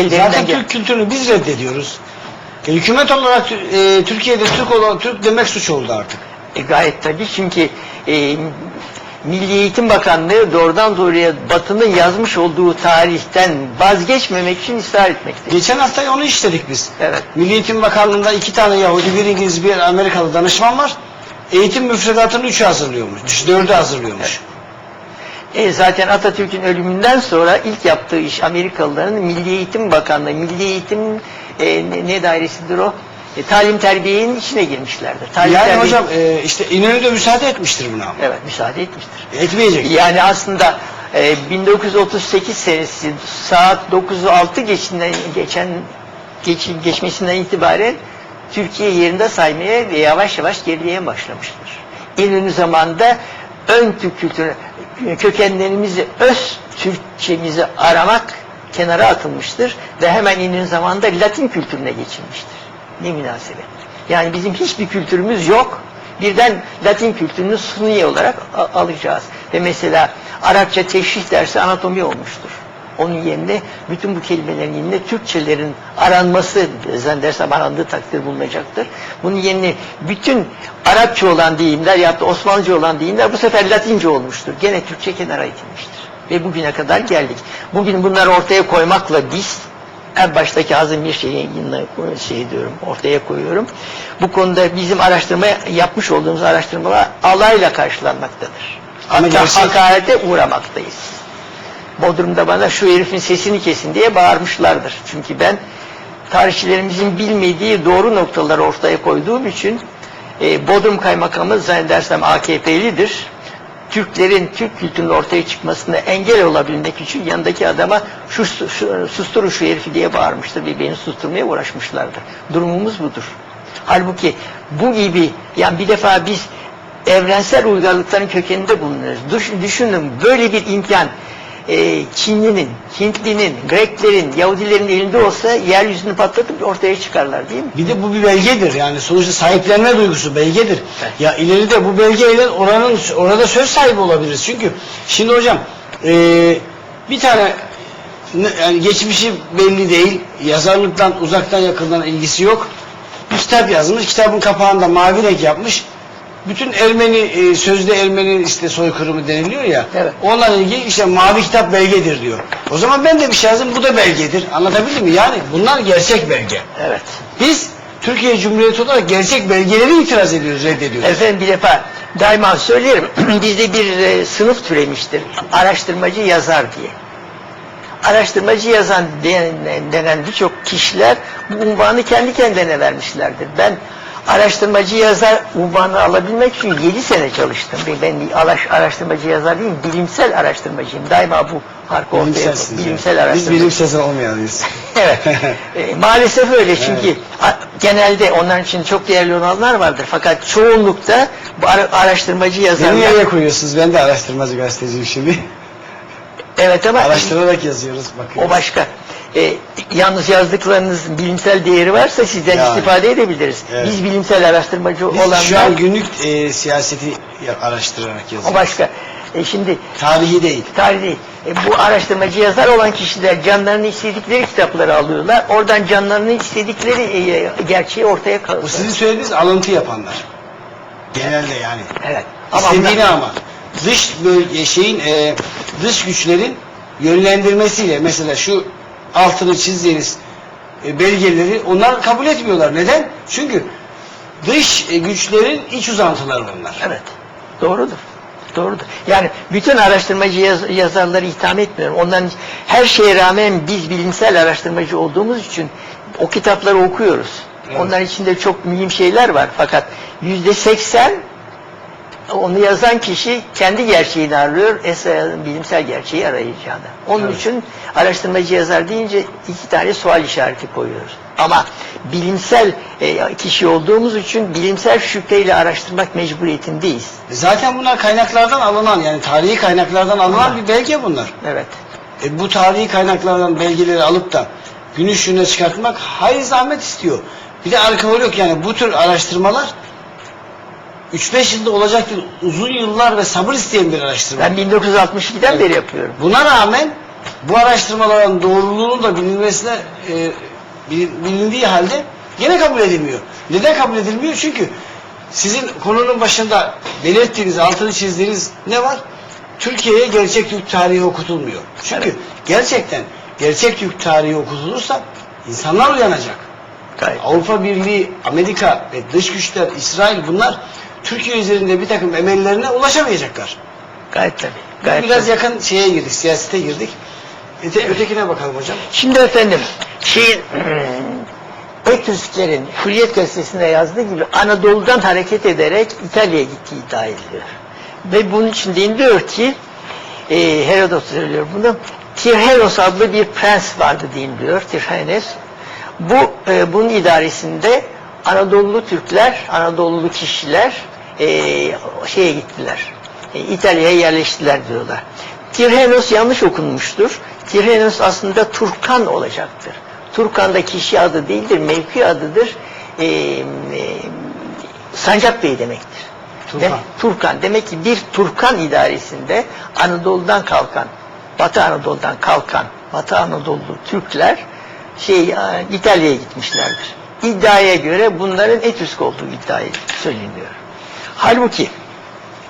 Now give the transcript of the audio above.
ellerinden Zaten gel. Türk kültürünü biz reddediyoruz. E, hükümet olarak e, Türkiye'de Türk olan Türk demek suç oldu artık. E, gayet tabii çünkü e, Milli Eğitim Bakanlığı doğrudan doğruya Batı'nın yazmış olduğu tarihten vazgeçmemek için ısrar etmektedir. Geçen hafta onu işledik biz. Evet. Milli Eğitim Bakanlığı'nda iki tane Yahudi, bir İngiliz, bir Amerikalı danışman var. Eğitim müfredatını üçü hazırlıyormuş. Dördü hazırlıyormuş. E, zaten Atatürk'ün ölümünden sonra ilk yaptığı iş Amerikalıların Milli Eğitim Bakanlığı, Milli Eğitim e, ne, ne dairesidir o? E, talim terbiyenin içine girmişlerdir. Talim yani terbiye- hocam e, işte İnönü de müsaade etmiştir buna. Evet müsaade etmiştir. Etmeyecek. Yani aslında e, 1938 senesi saat 9'u 6 geçinden, geçen geç, geçmesinden itibaren Türkiye yerinde saymaya ve yavaş yavaş gerileye başlamıştır. İnönü zamanında ön Türk kültürü, kökenlerimizi, öz Türkçemizi aramak kenara atılmıştır ve hemen İnönü zamanında Latin kültürüne geçilmiştir. Ne münasebet. Yani bizim hiçbir kültürümüz yok. Birden Latin kültürünü suni olarak alacağız. Ve mesela Arapça teşrih dersi anatomi olmuştur. Onun yerine bütün bu kelimelerin yerine Türkçelerin aranması zannedersem arandığı takdir bulunacaktır. Bunun yerine bütün Arapça olan deyimler ya da Osmanlıca olan deyimler bu sefer Latince olmuştur. Gene Türkçe kenara itilmiştir. Ve bugüne kadar geldik. Bugün bunları ortaya koymakla biz en baştaki azim bir şeyi şey diyorum ortaya koyuyorum. Bu konuda bizim araştırma yapmış olduğumuz araştırmalar alayla karşılanmaktadır. Hatta hakarete uğramaktayız. Bodrum'da bana şu herifin sesini kesin diye bağırmışlardır. Çünkü ben tarihçilerimizin bilmediği doğru noktaları ortaya koyduğum için e, Bodrum Kaymakamı zannedersem AKP'lidir. Türklerin Türk kültürünün ortaya çıkmasına engel olabilmek için yanındaki adama şu, şu susturun şu herifi diye bağırmıştır ve beni susturmaya uğraşmışlardır. Durumumuz budur. Halbuki bu gibi yani bir defa biz evrensel uygarlıkların kökeninde bulunuyoruz. Düş- düşünün böyle bir imkan e, Çinlinin, Hintlinin, Greklerin, Yahudilerin elinde olsa yeryüzünü patlatıp ortaya çıkarlar değil mi? Bir de bu bir belgedir. Yani sonuçta sahiplenme duygusu belgedir. Evet. Ya ileride bu belgeyle oranın orada söz sahibi olabiliriz. Çünkü şimdi hocam eee, bir tane ne- yani geçmişi belli değil. Yazarlıktan uzaktan yakından ilgisi yok. Bir kitap yazmış. Kitabın kapağında mavi renk yapmış. Bütün Ermeni e, sözde Ermeni işte soykırımı deniliyor ya. Evet. Onunla ilgili işte mavi kitap belgedir diyor. O zaman ben de bir şey yazdım. Bu da belgedir. Anlatabildim mi? Yani bunlar gerçek belge. Evet. Biz Türkiye Cumhuriyeti olarak gerçek belgeleri itiraz ediyoruz, reddediyoruz. Efendim bir defa daima söylerim bizde bir e, sınıf türemiştir. Araştırmacı yazar diye. Araştırmacı yazan denen, denen birçok kişiler bu unvanı kendi kendilerine vermişlerdir. Ben araştırmacı yazar unvanı alabilmek için 7 sene çalıştım. Ben, araştırmacı yazar değilim, bilimsel araştırmacıyım. Daima bu farkı ortaya Bilimselsiniz koyuyorum. yani. Bilimsel Biz bilimsel olmayalıyız. Evet. E, maalesef öyle çünkü a- genelde onların için çok değerli olanlar vardır. Fakat çoğunlukta bu ara- araştırmacı Beni yazarlar. nereye koyuyorsunuz? Ben de araştırmacı gazeteciyim şimdi. Evet ama Araştırarak yazıyoruz, bakıyoruz. o başka. E, yalnız yazdıklarınız bilimsel değeri varsa sizden Yani. istifade edebiliriz. Evet. Biz bilimsel araştırmacı Biz olanlar şu an günlük e, siyaseti ya- araştırarak o yazıyoruz. başka. E, şimdi Tarihi değil. tarih değil. E, bu araştırmacı yazar olan kişiler canlarını istedikleri kitapları alıyorlar. Oradan canlarını istedikleri e, gerçeği ortaya Bu kalıyor. sizin söylediğiniz alıntı yapanlar. Genelde yani. Evet. Ama İstediğini bunlar- ama. Dış bölge şeyin e, dış güçlerin yönlendirmesiyle mesela şu altını çizdiğiniz e, belgeleri onlar kabul etmiyorlar. Neden? Çünkü dış e, güçlerin iç uzantıları onlar. Evet. Doğrudur. Doğrudur. Yani bütün araştırmacı yaz- yazarları itham etmiyorum. Onların her şeye rağmen biz bilimsel araştırmacı olduğumuz için o kitapları okuyoruz. Evet. Onların içinde çok mühim şeyler var. Fakat yüzde seksen onu yazan kişi kendi gerçeğini arıyor, esas bilimsel gerçeği arayacağını. Onun Evet. için araştırmacı yazar deyince iki tane sual işareti koyuyoruz. Ama bilimsel e, kişi olduğumuz için bilimsel şüpheyle araştırmak mecburiyetindeyiz. Zaten bunlar kaynaklardan alınan yani tarihi kaynaklardan alınan bir belge bunlar. Evet. E, bu tarihi kaynaklardan belgeleri alıp da gün ışığına çıkartmak hayli zahmet istiyor. Bir de arkeolog yani bu tür araştırmalar 3-5 yılda olacaktır. Uzun yıllar ve sabır isteyen bir araştırma. Ben 1962'den beri yapıyorum. Buna rağmen bu araştırmaların doğruluğunun da bilinmesine e, bilin- bilindiği halde gene kabul edilmiyor. Neden kabul edilmiyor? Çünkü sizin konunun başında belirttiğiniz, altını çizdiğiniz ne var? Türkiye'ye gerçek Türk tarihi okutulmuyor. Çünkü gerçekten gerçek Türk tarihi okutulursa insanlar uyanacak. Gayet, Avrupa Birliği, Amerika ve dış güçler, İsrail bunlar Türkiye üzerinde bir takım emellerine ulaşamayacaklar. gayet tabii. Gayet biraz tabii. yakın şeye girdik, siyasete girdik. Öte, ötekine bakalım hocam. Şimdi efendim şeyin Etüskler'in Hürriyet Gazetesi'nde yazdığı gibi Anadolu'dan hareket ederek İtalya'ya gittiği iddia ediliyor. Ve bunun için deniliyor ki e, Herodot söylüyor bunu. Tirhenos adlı bir prens vardı deniliyor. Tirhenes. Bu e, bunun idaresinde Anadolu Türkler, Anadolu kişiler e, şeye gittiler. E, İtalya'ya yerleştiler diyorlar. Tirhenos yanlış okunmuştur. Tirhenos aslında Turkan olacaktır. Turkan da kişi adı değildir, mevki adıdır. E, e, Sancak Bey demektir. Turkan. Dem- Turkan. Demek ki bir Turkan idaresinde Anadolu'dan kalkan, Batı Anadolu'dan kalkan Batı Anadolu Türkler şey e, İtalya'ya gitmişlerdir. İddiaya göre bunların Etüsk olduğu iddia söyleniyor. Halbuki